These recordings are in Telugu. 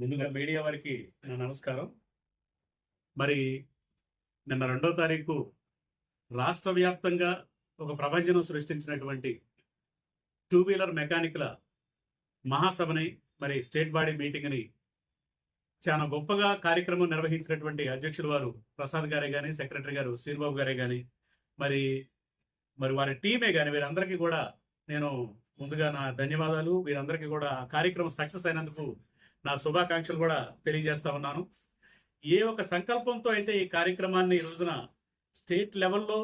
ముందుగా మీడియా వారికి నా నమస్కారం. మరి నిన్న రెండో తారీఖు రాష్ట్ర వ్యాప్తంగా ఒక ప్రపంచం సృష్టించినటువంటి టూ వీలర్ మెకానిక్ల మహాసభని మరి స్టేట్ బాడీ మీటింగ్ని చాలా గొప్పగా కార్యక్రమం నిర్వహించినటువంటి అధ్యక్షులు వారు ప్రసాద్ గారే కానీ సెక్రటరీ గారు శ్రీబాబు గారే కానీ మరి మరి వారి టీమే కానీ వీరందరికీ కూడా నేను ముందుగా నా ధన్యవాదాలు. వీరందరికీ కూడా కార్యక్రమం సక్సెస్ అయినందుకు నా శుభాకాంక్షలు కూడా తెలియజేస్తా ఉన్నాను. ఏ ఒక సంకల్పంతో అయితే ఈ కార్యక్రమాన్ని ఈ రోజున స్టేట్ లెవెల్లో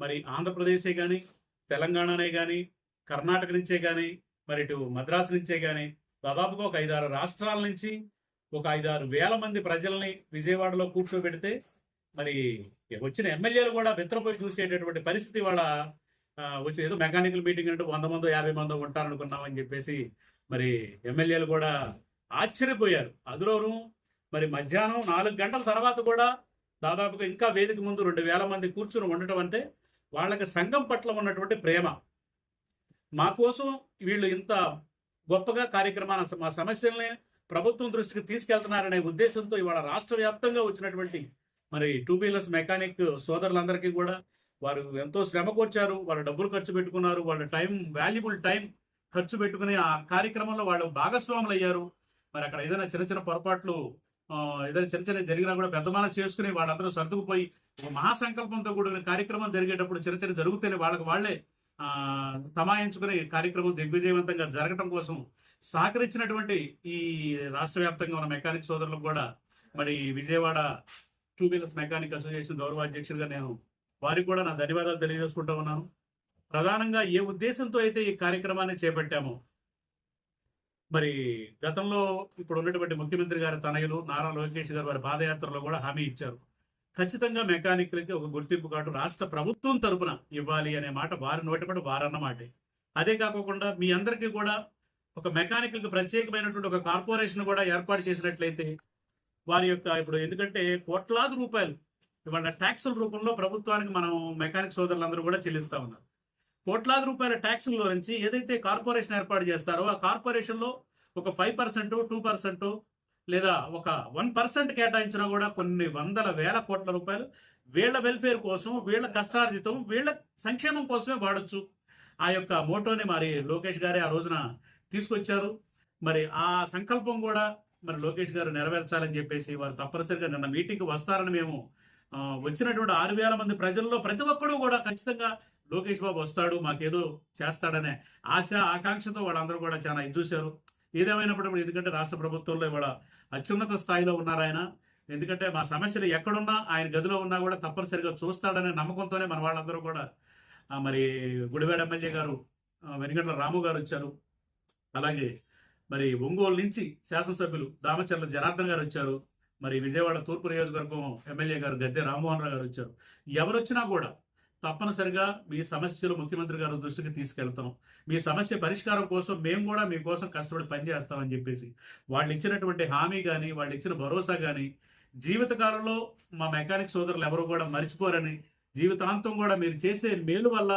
మరి ఆంధ్రప్రదేశే కానీ తెలంగాణనే కానీ కర్ణాటక నుంచే కానీ మరి ఇటు మద్రాసు నుంచే కానీ దాదాపుగా ఒక ఐదారు రాష్ట్రాల నుంచి ఒక ఐదారు వేల మంది ప్రజల్ని విజయవాడలో కూర్చోబెడితే మరి వచ్చిన ఎమ్మెల్యేలు కూడా బెత్తరపోయి చూసేటటువంటి పరిస్థితి వాళ్ళ వచ్చి ఏదో మెకానికల్ మీటింగ్ అంటే వంద మందో యాభై మందో ఉంటారనుకున్నామని చెప్పేసి మరి ఎమ్మెల్యేలు కూడా ఆశ్చర్యపోయారు. అందులోనూ మరి మధ్యాహ్నం నాలుగు గంటల తర్వాత కూడా దాదాపుగా ఇంకా వేదిక ముందు రెండు వేల మంది కూర్చుని ఉండటం అంటే వాళ్ళకి సంఘం పట్ల ఉన్నటువంటి ప్రేమ. మా కోసం వీళ్ళు ఇంత గొప్పగా కార్యక్రమాన్ని మా సమస్యల్ని ప్రభుత్వం దృష్టికి తీసుకెళ్తున్నారనే ఉద్దేశంతో ఇవాళ రాష్ట్ర వ్యాప్తంగా వచ్చినటువంటి మరి టూ వీలర్స్ మెకానిక్ సోదరులందరికీ కూడా వారు ఎంతో శ్రమకొచ్చారు వాళ్ళ డబ్బులు ఖర్చు పెట్టుకున్నారు. వాళ్ళ టైం వాల్యుబుల్ టైం ఖర్చు పెట్టుకుని ఆ కార్యక్రమంలో వాళ్ళు భాగస్వాములు అయ్యారు మరి అక్కడ ఏదైనా చిన్న చిన్న పొరపాట్లు ఏదైనా చిన్న చిన్న జరిగినా కూడా పెద్దమాన చేసుకుని వాళ్ళందరూ సర్దుకుపోయి మహాసంకల్పంతో కూడిన కార్యక్రమం జరిగేటప్పుడు చిన్న చిన్న జరుగుతూనే వాళ్ళకి వాళ్ళే ఆ, తమాయించుకుని కార్యక్రమం దిగ్విజయవంతంగా జరగటం కోసం సహకరించినటువంటి ఈ రాష్ట్ర వ్యాప్తంగా ఉన్న మెకానిక్ సోదరులకు కూడా మరి Vijayawada two wheelers mechanic association గౌరవ అధ్యక్షుడిగా నేను వారికి కూడా నా ధన్యవాదాలు తెలియజేసుకుంటా ఉన్నాను. ప్రధానంగా ఏ ఉద్దేశంతో అయితే ఈ కార్యక్రమాన్ని చేపట్టామో మరి గతంలో ఇప్పుడు ఉన్నటువంటి ముఖ్యమంత్రి గారి తనయులు నారా లోకేష్ గారు వారి పాదయాత్రలో కూడా హామీ ఇచ్చారు. ఖచ్చితంగా మెకానిక్లకి ఒక గుర్తింపు కార్డు రాష్ట్ర ప్రభుత్వం తరపున ఇవ్వాలి అనే మాట వారి నోటిపడి వారన్నమాటే అదే కాకుండా మీ అందరికీ కూడా ఒక మెకానికల్కి ప్రత్యేకమైనటువంటి ఒక కార్పొరేషన్ కూడా ఏర్పాటు చేసినట్లయితే వారి యొక్క ఇప్పుడు ఎందుకంటే కోట్లాది రూపాయలు ఇవాళ ట్యాక్సుల రూపంలో ప్రభుత్వానికి మనం మెకానిక్ సోదరులందరూ కూడా చెల్లిస్తా ఉన్నారు. కోట్లాది రూపాయల ట్యాక్సుల్లో నుంచి ఏదైతే కార్పొరేషన్ ఏర్పాటు చేస్తారో ఆ కార్పొరేషన్లో ఒక ఫైవ్ పర్సెంట్ టూ పర్సెంట్ లేదా ఒక వన్ పర్సెంట్ కేటాయించినా కూడా కొన్ని వందల వేల కోట్ల రూపాయలు వీళ్ళ వెల్ఫేర్ కోసం వీళ్ళ కష్టార్జితం వీళ్ళ సంక్షేమం కోసమే వాడొచ్చు. ఆ యొక్క మోటోని మరి లోకేష్ గారే ఆ రోజున తీసుకొచ్చారు. మరి ఆ సంకల్పం కూడా మరి లోకేష్ గారు నెరవేర్చాలని చెప్పేసి వారు తప్పనిసరిగా నిన్న మీటింగ్కి వస్తారని మేము వచ్చినటువంటి ఆరు వేల మంది ప్రజల్లో ప్రతి ఒక్కరూ కూడా ఖచ్చితంగా లోకేష్ బాబు వస్తాడు మాకేదో చేస్తాడనే ఆశ ఆకాంక్షతో వాళ్ళందరూ కూడా చాలా ఇది చూశారు. ఏదేమైనప్పుడు ఎందుకంటే రాష్ట్ర ప్రభుత్వంలో ఇవాళ అత్యున్నత స్థాయిలో ఉన్నారు ఆయన. ఎందుకంటే మా సమస్యలు ఎక్కడున్నా ఆయన గదిలో ఉన్నా కూడా తప్పనిసరిగా చూస్తాడనే నమ్మకంతోనే మన వాళ్ళందరూ కూడా మరి గుడివాడ ఎమ్మెల్యే గారు ఆ, వెనుగండ్ల రాము గారు వచ్చారు. అలాగే మరి ఒంగోలు నుంచి శాసనసభ్యులు దామచర్ల జనార్దన్ గారు వచ్చారు. మరి విజయవాడ తూర్పు నియోజకవర్గం ఎమ్మెల్యే గారు గద్దె రామ్మోహన్ రావు గారు వచ్చారు. ఎవరు వచ్చినా కూడా తప్పనిసరిగా మీ సమస్యలు ముఖ్యమంత్రి గారి దృష్టికి తీసుకెళ్తాం. మీ సమస్య పరిష్కారం కోసం మేము కూడా మీకోసం కష్టపడి పనిచేస్తామని చెప్పేసి వాళ్ళు ఇచ్చినటువంటి హామీ కానీ వాళ్ళు ఇచ్చిన భరోసా కానీ జీవితకాలంలో మా మెకానిక్ సోదరులు ఎవరు కూడా మర్చిపోరని జీవితాంతం కూడా మీరు చేసే మేలు వల్ల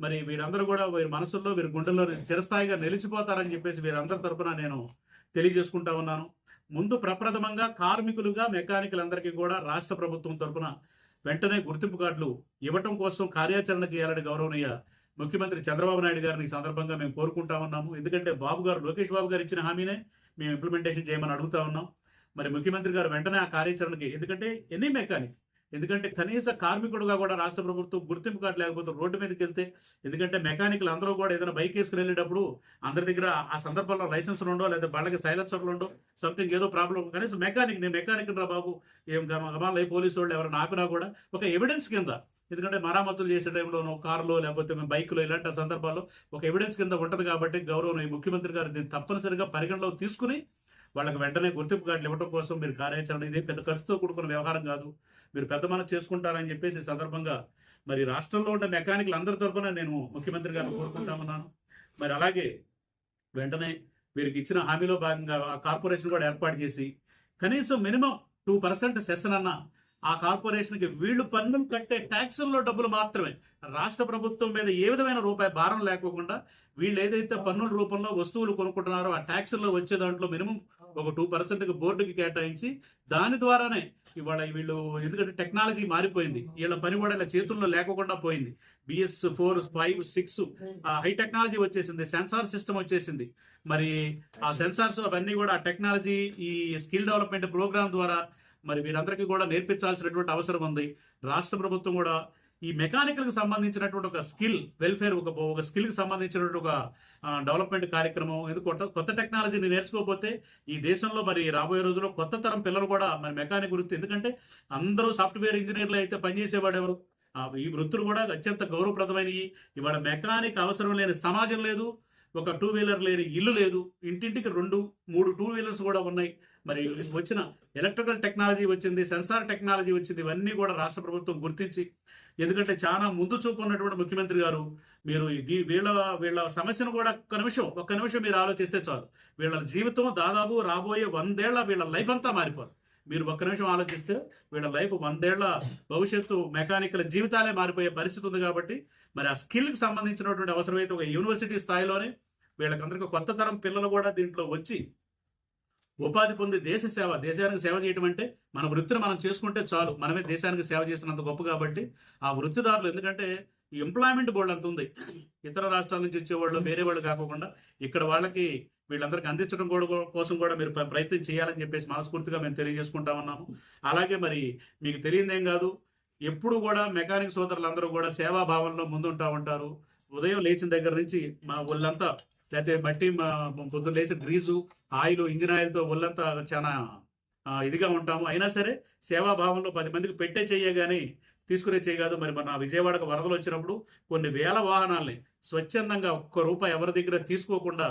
మరి వీరందరూ కూడా వీరి మనసుల్లో వీరి గుండెల్లో చిరస్థాయిగా నిలిచిపోతారని చెప్పేసి వీరందరి తరఫున నేను తెలియజేసుకుంటా ఉన్నాను. ముందు ప్రప్రథమంగా కార్మికులుగా మెకానికులందరికీ కూడా రాష్ట్ర ప్రభుత్వం తరఫున వెంటనే గుర్తింపు కార్డులు ఇవ్వటం కోసం కార్యాచరణ చేయాలని గౌరవనీయ ముఖ్యమంత్రి చంద్రబాబు నాయుడు గారిని ఈ సందర్భంగా మేము కోరుకుంటా ఉన్నాము ఎందుకంటే బాబు గారు లోకేష్ బాబు గారు ఇచ్చిన హామీనే మేము ఇంప్లిమెంటేషన్ చేయమని అడుగుతా ఉన్నాం. మరి ముఖ్యమంత్రి గారు వెంటనే ఆ కార్యాచరణకి ఎందుకంటే ఎనీ మెకానిక్ ఎందుకంటే కనీస కార్మికుడుగా కూడా రాష్ట్ర ప్రభుత్వం గుర్తింపు కార్డు లేకపోతే రోడ్డు మీదకి వెళ్తే ఎందుకంటే మెకానిక్లు అందరూ కూడా ఏదైనా బైక్ వేసుకుని వెళ్ళేటప్పుడు అందరి దగ్గర ఆ సందర్భంలో లైసెన్స్ ఉండో లేదా సైలెన్స్ సైలెన్సర్లు ఉండో సంథింగ్ ఏదో ప్రాబ్లం కనీసం మెకానిక్ నేను మెకానిక్ రా బాబు. ఏం గమాలు పోలీసు వాళ్ళు ఎవరైనా ఆపినా కూడా ఒక ఎవిడెన్స్ కింద ఎందుకంటే మరామతులు చేసే టైంలోనో కారులో లేకపోతే మేము బైక్లో ఇలాంటి సందర్భాల్లో ఒక ఎవిడెన్స్ కింద ఉంటుంది కాబట్టి గౌరవం ఈ ముఖ్యమంత్రి గారు దీన్ని తప్పనిసరిగా పరిగణలోకి తీసుకుని వాళ్ళకి వెంటనే గుర్తింపు కార్డులు ఇవ్వడం కోసం మీరు కార్యాచరణ ఇది పెద్ద ఖర్చుతో కూడుకున్న వ్యవహారం కాదు. మీరు పెద్ద మనకు చేసుకుంటారని చెప్పేసి సందర్భంగా మరి రాష్ట్రంలో ఉండే మెకానికల్ అందరి తరఫున నేను ముఖ్యమంత్రి గారిని కోరుకుంటామన్నాను. మరి అలాగే వెంటనే వీరికి ఇచ్చిన హామీలో భాగంగా ఆ కార్పొరేషన్ కూడా ఏర్పాటు చేసి కనీసం మినిమం టూ పర్సెంట్ సెషన్ అన్న ఆ కార్పొరేషన్కి వీళ్ళు పన్నులు కట్టే ట్యాక్సుల్లో డబ్బులు మాత్రమే. రాష్ట్ర ప్రభుత్వం మీద ఏ విధమైన రూపాయి భారం లేకోకుండా వీళ్ళు ఏదైతే పన్నుల రూపంలో వస్తువులు కొనుక్కుంటున్నారో ఆ ట్యాక్సుల్లో వచ్చే దాంట్లో మినిమం ఒక టూ పర్సెంట్కి బోర్డుకి కేటాయించి దాని ద్వారానే ఇవాళ వీళ్ళు ఎందుకంటే టెక్నాలజీ మారిపోయింది. వీళ్ళ పని కూడా ఇలా చేతుల్లో లేకుండా పోయింది. BS four five six high technology వచ్చేసింది. సెన్సార్ సిస్టమ్ వచ్చేసింది. మరి ఆ సెన్సార్స్ అవన్నీ కూడా ఆ టెక్నాలజీ ఈ స్కిల్ డెవలప్మెంట్ ప్రోగ్రామ్ ద్వారా మరి వీరందరికీ కూడా నేర్పించాల్సినటువంటి అవసరం ఉంది. రాష్ట్ర ప్రభుత్వం కూడా ఈ మెకానికల్కి సంబంధించినటువంటి ఒక స్కిల్ వెల్ఫేర్ ఒక ఒక స్కిల్కి సంబంధించినటువంటి ఒక డెవలప్మెంట్ కార్యక్రమం ఎందుకంటే కొత్త టెక్నాలజీని నేర్చుకోకపోతే ఈ దేశంలో మరి రాబోయే రోజుల్లో కొత్త తరం పిల్లలు కూడా మరి మెకానిక్ వృత్తి ఎందుకంటే అందరూ సాఫ్ట్వేర్ ఇంజనీర్లు అయితే పనిచేసేవాడు ఎవరు? ఈ వృత్తులు కూడా అత్యంత గౌరవప్రదమైనవి ఇవాళ మెకానిక్ అవసరం లేని సమాజం లేదు ఒక టూ వీలర్ లేని ఇల్లు లేదు ఇంటింటికి రెండు మూడు టూ వీలర్స్ కూడా ఉన్నాయి. మరి వచ్చిన ఎలక్ట్రికల్ టెక్నాలజీ వచ్చింది సెన్సార్ టెక్నాలజీ వచ్చింది ఇవన్నీ కూడా రాష్ట్ర ప్రభుత్వం గుర్తించి ఎందుకంటే చాలా ముందు చూపు ఉన్నటువంటి ముఖ్యమంత్రి గారు మీరు ఇది వీళ్ళ వీళ్ళ సమస్యను కూడా ఒక్క నిమిషం ఒక్క నిమిషం మీరు ఆలోచిస్తే చాలు. వీళ్ళ జీవితం దాదాపు రాబోయే వందేళ్ళ వీళ్ళ లైఫ్ అంతా మారిపోదు. మీరు ఒక్క నిమిషం ఆలోచిస్తే వీళ్ళ లైఫ్ వందేళ్ళ భవిష్యత్తు మెకానికల్ జీవితాలే మారిపోయే పరిస్థితి ఉంది కాబట్టి మరి ఆ స్కిల్కి సంబంధించినటువంటి అవసరమైతే ఒక యూనివర్సిటీ స్థాయిలోనే వీళ్ళకందరికీ కొత్త తరం పిల్లలు కూడా దీంట్లో వచ్చి ఉపాధి పొంది దేశ సేవ దేశానికి సేవ చేయడం అంటే మన వృత్తిని మనం చేసుకుంటే చాలు. మనమే దేశానికి సేవ చేసినంత గొప్ప కాబట్టి ఆ వృత్తిదారులు ఎందుకంటే ఎంప్లాయ్మెంట్ బోర్డు అంత ఉంది. ఇతర రాష్ట్రాల నుంచి వచ్చేవాళ్ళు వేరే వాళ్ళు కాకుండా ఇక్కడ వాళ్ళకి వీళ్ళందరికీ అందించడం కూడా కోసం కూడా మీరు ప్ర- ప్రయత్నం చేయాలని చెప్పేసి మనస్ఫూర్తిగా మేము తెలియజేసుకుంటా ఉన్నాము అలాగే మరి మీకు తెలియదేం కాదు. ఎప్పుడు కూడా మెకానిక్ సోదరులందరూ కూడా సేవాభావంలో ముందుంటా ఉంటారు. ఉదయం లేచిన దగ్గర నుంచి మా వాళ్ళంతా లేకపోతే మట్టి పొద్దున్న లేచి గ్రీజు ఆయిల్ ఇంజిన్ ఆయిల్తో ఒళ్ళంతా చాలా ఇదిగా ఉంటాము. అయినా సరే సేవాభావంలో పది మందికి పెట్టే చెయ్యే కానీ తీసుకునే చెయ్యి కాదు. మరి మన విజయవాడకు వరదలు వచ్చినప్పుడు కొన్ని వేల వాహనాల్ని స్వచ్ఛందంగా ఒక్క రూపాయి ఎవరి దగ్గర తీసుకోకుండా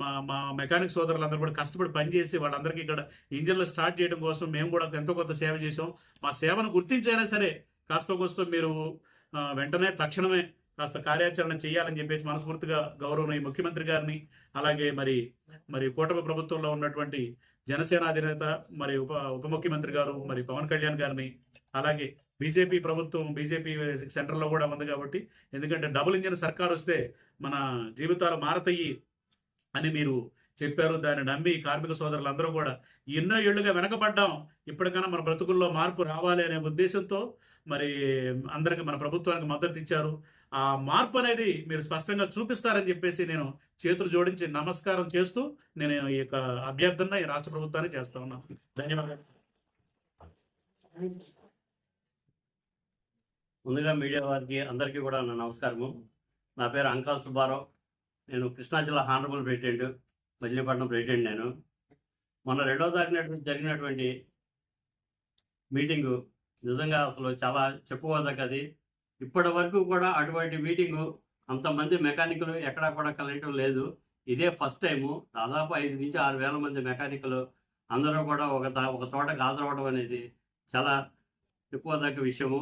మా మా మెకానిక్ సోదరులందరూ కూడా కష్టపడి పనిచేసి వాళ్ళందరికీ ఇక్కడ ఇంజన్లు స్టార్ట్ చేయడం కోసం మేము కూడా ఎంతో కొంత సేవ చేసాం మా సేవను గుర్తించైనా సరే కాస్త కోస్తో మీరు వెంటనే తక్షణమే కాస్త కార్యాచరణ చేయాలని చెప్పేసి మనస్ఫూర్తిగా గౌరవం ఈ ముఖ్యమంత్రి గారిని అలాగే మరి మరి కూటమి ప్రభుత్వంలో ఉన్నటువంటి జనసేన అధినేత మరి ఉప ఉప ముఖ్యమంత్రి గారు మరి పవన్ కళ్యాణ్ గారిని అలాగే బీజేపీ ప్రభుత్వం బీజేపీ సెంటర్లో కూడా ఉంది కాబట్టి ఎందుకంటే డబుల్ ఇంజిన్ సర్కార్ వస్తే మన జీవితాలు మారతాయి అని మీరు చెప్పారు. దాన్ని నమ్మి కార్మిక సోదరులందరూ కూడా ఎన్నో ఏళ్ళుగా వెనకబడ్డాం. ఇప్పటికైనా మన బ్రతుకుల్లో మార్పు రావాలి అనే ఉద్దేశంతో మరి అందరికి మన ప్రభుత్వానికి మద్దతు ఇచ్చారు. ఆ మార్పు అనేది మీరు స్పష్టంగా చూపిస్తారని చెప్పేసి నేను చేతులు జోడించి నమస్కారం చేస్తూ నేను ఈ యొక్క అభ్యర్థన ఈ రాష్ట్ర ప్రభుత్వాన్ని చేస్తా ఉన్నాను ధన్యవాదాలు. ముందుగా మీడియా వారికి అందరికీ కూడా నా నమస్కారము. నా పేరు అంకాల్ సుబ్బారావు. నేను కృష్ణా జిల్లా హానరబుల్ ప్రెసిడెంట్ మజిలీపట్నం ప్రెసిడెంట్ నేను. మొన్న రెండవ తారీఖు జరిగినటువంటి మీటింగు నిజంగా అసలు చాలా చెప్పుకోదగ్గది. ఇప్పటి వరకు కూడా అటువంటి మీటింగు అంతమంది మెకానికల్ ఎక్కడా కూడా కలగటం లేదు. ఇదే ఫస్ట్ టైము. దాదాపు ఐదు నుంచి ఆరు వేల మంది మెకానికలు అందరూ కూడా ఒక ఒక చోటకి హాజరవ్వడం అనేది చాలా ఎక్కువదగ్గ విషయము.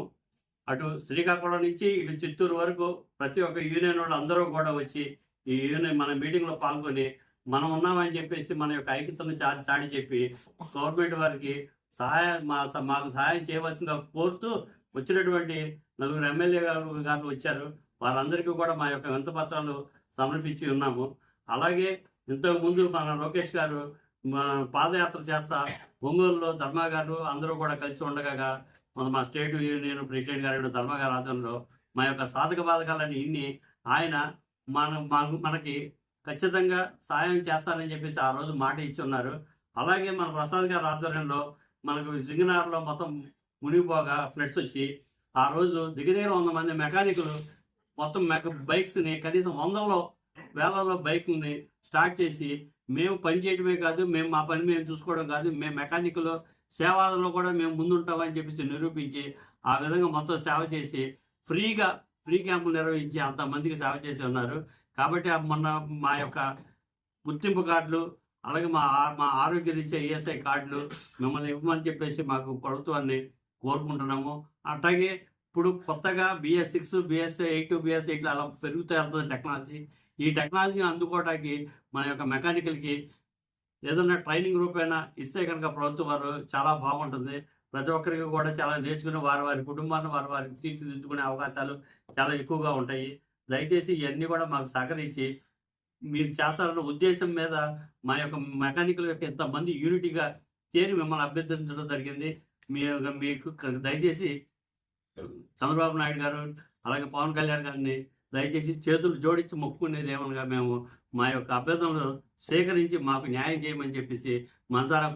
అటు శ్రీకాకుళం నుంచి ఇటు చిత్తూరు వరకు ప్రతి ఒక్క యూనియన్ వాళ్ళు అందరూ కూడా వచ్చి ఈ యూనియన్ మన మీటింగ్లో పాల్గొని మనం ఉన్నామని చెప్పేసి మన యొక్క ఐక్యతను చా చాటి చెప్పి గవర్నమెంట్ వారికి సహాయం మా మాకు సహాయం చేయవలసిందిగా కోరుతూ వచ్చినటువంటి నలుగురు ఎమ్మెల్యే గారు గారు వచ్చారు. వారందరికీ కూడా మా యొక్క వింత పత్రాలు సమర్పించి ఉన్నాము. అలాగే ఇంతకు ముందు మన లోకేష్ గారు మన పాదయాత్ర చేస్తా ఒంగోలులో ధర్మ గారు అందరూ కూడా కలిసి ఉండగా మన మా స్టేట్ యూనియన్ ప్రెసిడెంట్ గారు ధర్మ గారి ఆధ్వర్యంలో మా యొక్క సాధక బాధకాలని ఇన్ని. ఆయన మన- మనకి ఖచ్చితంగా సాయం చేస్తానని చెప్పేసి ఆ రోజు మాట ఇచ్చి ఉన్నారు. అలాగే మన ప్రసాద్ గారి ఆధ్వర్యంలో మనకు సింగనార్లో మొత్తం మునిగిపోగా ఫ్లడ్స్ వచ్చి ఆ రోజు దగ్గర వంద మంది మెకానికులు మొత్తం మెక బైక్స్ని కనీసం వందలో వేలలో బైక్ని స్టార్ట్ చేసి మేము పని చేయడమే కాదు మేము మా పని మేము చూసుకోవడం కాదు మేము మెకానికులు సేవలో కూడా మేము ముందుంటామని చెప్పేసి నిరూపించి ఆ విధంగా మొత్తం సేవ చేసి ఫ్రీగా ఫ్రీ క్యాంపులు నిర్వహించి అంతమందికి సేవ చేసి ఉన్నారు. కాబట్టి మొన్న మా యొక్క గుర్తింపు కార్డులు అలాగే మా మా ఆరోగ్య రీత్యా ఈఎస్ఐ కార్డులు మిమ్మల్ని ఇవ్వమని చెప్పేసి మాకు ప్రభుత్వాన్ని కోరుకుంటున్నాము. అట్లాగే ఇప్పుడు కొత్తగా BS six BS eight BS eight అలా పెరుగుతూ వెళ్తుంది టెక్నాలజీ. ఈ టెక్నాలజీని అందుకోవడానికి మన యొక్క మెకానికల్కి ఏదైనా ట్రైనింగ్ రూపేణా ఇస్తే కనుక ప్రభుత్వం వారు చాలా బాగుంటుంది. ప్రతి ఒక్కరికి కూడా చాలా నేర్చుకుని వారి వారి కుటుంబాన్ని వారి వారి తీర్చిదిద్దుకునే అవకాశాలు చాలా ఎక్కువగా ఉంటాయి. దయచేసి ఇవన్నీ కూడా మాకు సహకరించి మీరు చేస్తారన్న ఉద్దేశం మీద మా యొక్క మెకానికల్ యొక్క ఇంతమంది యూనిటీగా చేరి మిమ్మల్ని అభ్యర్థించడం జరిగింది. మీ యొక్క- మీకు దయచేసి చంద్రబాబు నాయుడు గారు అలాగే పవన్ కళ్యాణ్ గారిని దయచేసి చేతులు జోడించి మొక్కుకునేది ఏమనగా మేము మా యొక్క అభ్యర్థనలు స్వీకరించి మాకు న్యాయం చేయమని చెప్పేసి మనసారా